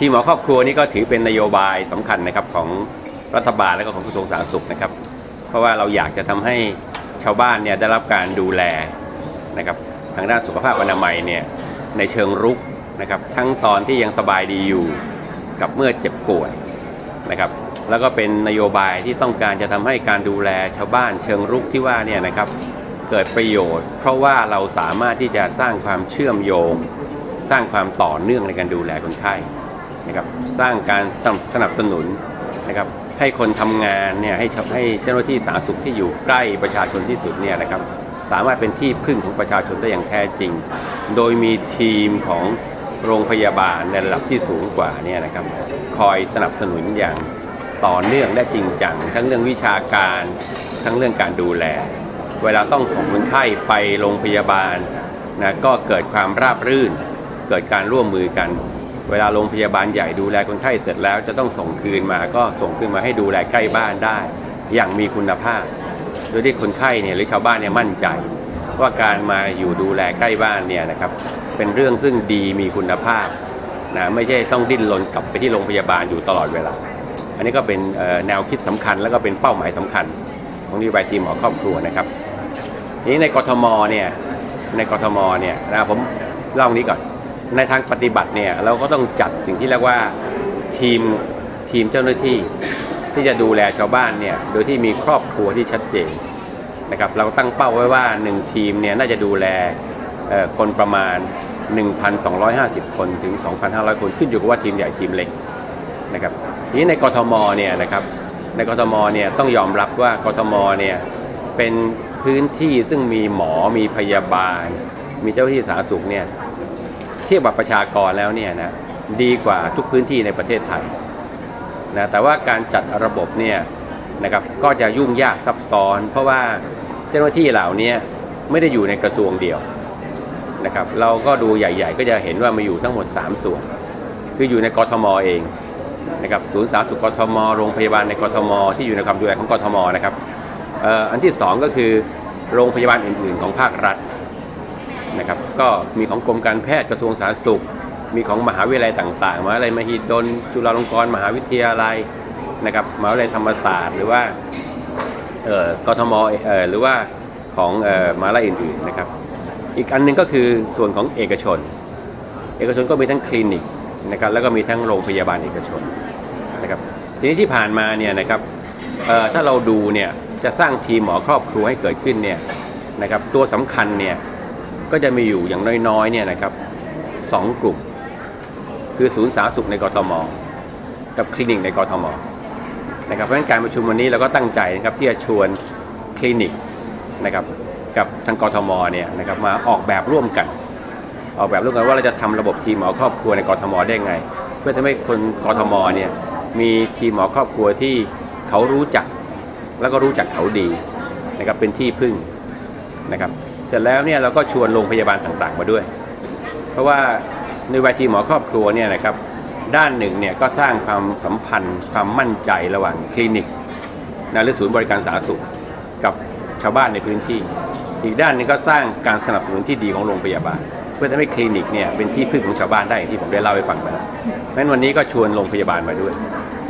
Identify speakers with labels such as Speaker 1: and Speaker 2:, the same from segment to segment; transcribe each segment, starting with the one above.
Speaker 1: ทีมหมอครอบครัวนี่ก็ถือเป็นนโยบายสำคัญนะครับของรัฐบาลและก็ของกระทรวงสาธารณสุขนะครับ เพราะว่าเราอยากจะทำให้ชาวบ้านเนี่ยได้รับการดูแลนะครับทางด้านสุขภาพอนามัยเนี่ยในเชิงรุกนะครับทั้งตอนที่ยังสบายดีอยู่กับเมื่อเจ็บป่วยนะครับแล้วก็เป็นนโยบายที่ต้องการจะทำให้การดูแลชาวบ้านเชิงรุกที่ว่าเนี่ยนะครับเกิดประโยชน์ เพราะว่าเราสามารถที่จะสร้างความเชื่อมโยง สร้างความต่อเนื่องในการดูแลคนไข้ นะครับสร้างการสนับสนุนนะครับให้คนทำงานเนี่ยให้ให้เจ้าหน้าที่สาธารณสุขที่อยู่ใกล้ประชาชนที่สุดเนี่ยนะครับสามารถเป็นที่พึ่งของประชาชนได้อย่างแท้จริง โดยมีทีมของโรงพยาบาลในระดับที่สูงกว่าเนี่ยนะครับคอยสนับสนุนอย่างต่อเนื่องและจริงจังทั้งเรื่องวิชาการทั้งเรื่องการดูแล เวลาต้องส่งคนไข้ไปโรงพยาบาลนะก็เกิดความราบรื่น เกิดการร่วมมือกัน เวลาโรงพยาบาลใหญ่ดูแลคนไข้เสร็จแล้วจะต้องส่งคืนมาก็ส่งคืนมาให้ดูแลใกล้บ้านได้ อย่างมีคุณภาพโดยที่คนไข้เนี่ยหรือชาวบ้านเนี่ยมั่นใจ ว่าการมาอยู่ดูแลใกล้บ้านเนี่ยนะครับเป็นเรื่องซึ่งดีมีคุณภาพนะไม่ใช่ต้องดิ้นรนกลับไปที่โรงพยาบาลอยู่ตลอดเวลา อันนี้ก็เป็นแนวคิดสำคัญแล้วก็เป็นเป้าหมายสำคัญ ของนโยบายทีมหมอครอบครัวนะครับนี้ในกทมเนี่ยในกทมเนี่ยนะผมเล่านี้ก่อน ในทางปฏิบัติเนี่ยเราก็ต้องจัดสิ่งที่เรียกว่าทีมทีมเจ้าหน้าที่ ที่จะดูแลชาวบ้านเนี่ยโดยที่มีครอบครัวที่ชัดเจนนะครับเราตั้งเป้าไว้ว่า 1 ทีมเนี่ยน่าจะดูแลคนประมาณ 1,250 คนถึง 2,500 คนขึ้นอยู่กับว่าทีมใหญ่ทีมเล็กนะครับทีนี้ในกทมเนี่ยนะครับในกทมเนี่ยต้องยอมรับว่ากทมเนี่ยเป็นพื้นที่ซึ่งมีหมอมีพยาบาล มีเจ้าหน้าที่สาธารณสุขเนี่ย เทียบกับประชากรแล้วเนี่ยนะดีกว่าทุกพื้นที่ในประเทศไทยนะแต่ว่าการจัดระบบเนี่ยนะครับก็จะยุ่งยากซับซ้อน เพราะว่าเจ้าหน้าที่เหล่านี้ไม่ได้อยู่ในกระทรวงเดียวนะครับเราก็ดูใหญ่ ๆ ก็จะเห็นว่ามาอยู่ทั้งหมด 3 ส่วน คืออยู่ในกทมเองนะครับศูนย์สาธารณสุขกทม โรงพยาบาลในกทม ที่อยู่ในความดูแลของกทมนะครับอันที่สองก็คือโรงพยาบาลอื่นๆของภาครัฐ นะครับก็มีของกรมการแพทย์กระทรวงสาธารณสุข มีของมหาวิทยาลัยต่างๆมหาวิทยาลัยมหิดลจุฬาลงกรณ์มหาวิทยาลัยนะครับมหาวิทยาลัยธรรมศาสตร์ หรือว่าเอ่อกทมเอ่อหรือว่าของเอ่อมหาวิทยาลัยอื่นๆนะครับ อีกอันหนึงก็คือส่วนของเอกชน เอกชนก็มีทั้งคลินิกนะครับแล้วก็มีทั้งโรงพยาบาลเอกชนนะครับทีนี้ที่ผ่านมาเนี่ยนะครับเอ่อถ้าเราดูเนี่ยจะสร้างทีมหมอครอบครัวให้เกิดขึ้นเนี่ยนะครับตัวสำคัญเนี่ย ก็จะมีอยู่อย่างน้อยๆเนี่ยนะครับสองกลุ่ม คือศูนย์สาธารณสุขในกรทม กับคลินิกในกรทมนะครับเพราะฉะนั้นการประชุมวันนี้เราก็ตั้งใจนะครับที่จะชวนคลินิกนะครับกับทางกรทมเนี่ยนะครับมาออกแบบร่วมกัน ออกแบบร่วมกันว่าเราจะทำระบบทีมหมอครอบครัวในกรทมได้ไง เพื่อทำให้คนกรทมเนี่ยมีทีมหมอครอบครัวที่เขารู้จัก แล้วก็รู้จักเขาดีนะครับเป็นที่พึ่งนะครับ เสร็จแล้วเนี่ยเราก็ชวนโรงพยาบาลต่างๆมาด้วย เพราะว่าในวัยทีหมอครอบครัวเนี่ยนะครับด้านหนึ่งเนี่ยก็สร้างความสัมพันธ์ ความมั่นใจระหว่างคลินิกนะหรือศูนย์บริการสาธารณสุขกับชาวบ้านในพื้นที่ อีกด้านนึงก็สร้างการสนับสนุนที่ดีของโรงพยาบาล เพื่อทำให้คลินิกเนี่ยเป็นที่พึ่งของชาวบ้านได้อย่างที่ผมได้เล่าให้ฟังไปแล้วเพราะฉะนั้นวันนี้ก็ชวนโรงพยาบาลมาด้วย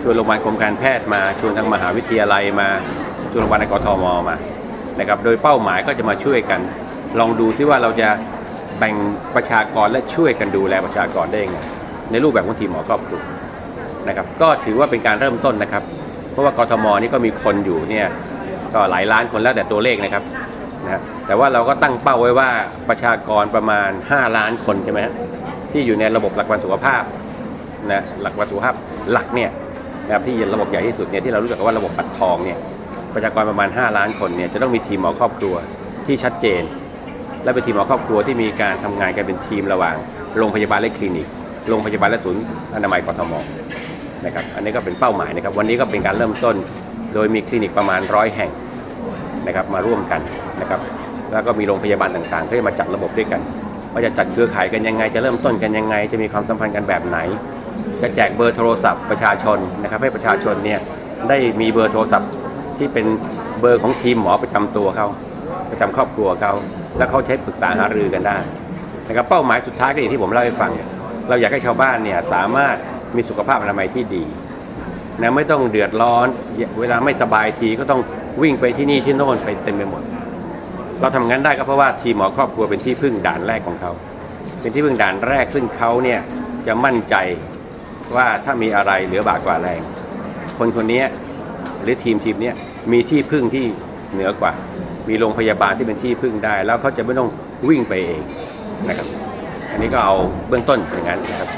Speaker 1: ชวนโรงพยาบาลกรมการแพทย์มา ชวนทางมหาวิทยาลัยมา ชวนโรงพยาบาลในกทมมานะครับ โดยเป้าหมายก็จะมาช่วยกัน ลองดูซิว่าเราจะแบ่งประชากรและช่วยกันดูแลประชากรได้ยังไงในรูปแบบของทีมหมอครอบครัวนะครับ ก็ถือว่าเป็นการเริ่มต้นนะครับ เพราะว่ากทมนี่ก็มีคนอยู่เนี่ยก็หลายล้านคนแล้วแต่ตัวเลขนะครับนะแต่ว่าเราก็ตั้งเป้าไว้ว่าประชากรประมาณ 5 ล้านคนใช่ไหมที่อยู่ในระบบหลักประกันสุขภาพนะหลักประกันสุขภาพหลักเนี่ยนะครับที่ระบบใหญ่ที่สุดเนี่ยที่เรารู้จักกันว่าระบบบัตรทองเนี่ยประชากรประมาณ 5 ล้านคนเนี่ยจะต้องมีทีมหมอครอบครัวที่ชัดเจน และเป็นทีมหมอครอบครัวที่มีการทำงานกันเป็นทีมระหว่างโรงพยาบาลและคลินิกโรงพยาบาลและศูนย์อนามัยกทมนะครับอันนี้ก็เป็นเป้าหมายนะครับวันนี้ก็เป็นการเริ่มต้น โดยมีคลินิกประมาณร้อยแห่งนะครับมาร่วมกันนะครับแล้วก็มีโรงพยาบาลต่างๆเพื่มาจัดระบบด้วยกันว่าจะจัดเครือข่ายกันยังไง จะเริ่มต้นกันยังไง จะมีความสัมพันธ์กันแบบไหน จะแจกเบอร์โทรศัพท์ประชาชนนะครับให้ประชาชนเนี่ยได้มีเบอร์โทรศัพท์ที่เป็นเบอร์ของทีมหมอประจำตัวเขา ประจำครอบครัวเขาแล้วเขาใช้ปรึกษาหารือกันได้นะครับเป้าหมายสุดท้ายก็อย่างที่ผมเล่าให้ฟังเนี่ยเราอยากให้ชาวบ้านเนี่ยสามารถมีสุขภาพอนามัยที่ดีนะไม่ต้องเดือดร้อน เวลาไม่สบายทีก็ต้องวิ่งไปที่นี่ที่โน่นไปเต็มไปหมด เราทำงั้นได้ก็เพราะว่าทีมหมอครอบครัวเป็นที่พึ่งด่านแรกของเขา เป็นที่พึ่งด่านแรกซึ่งเขาเนี่ยจะมั่นใจว่าถ้ามีอะไรเหลือบากกว่าแรง คนคนนี้หรือทีมทีมนี้มีที่พึ่งที่เหนือกว่า มีโรงพยาบาลที่เป็นที่พึ่งได้ แล้วเขาจะไม่ต้องวิ่งไปเองนะครับ อันนี้ก็เอาเบื้องต้นอย่างนั้นนะครับ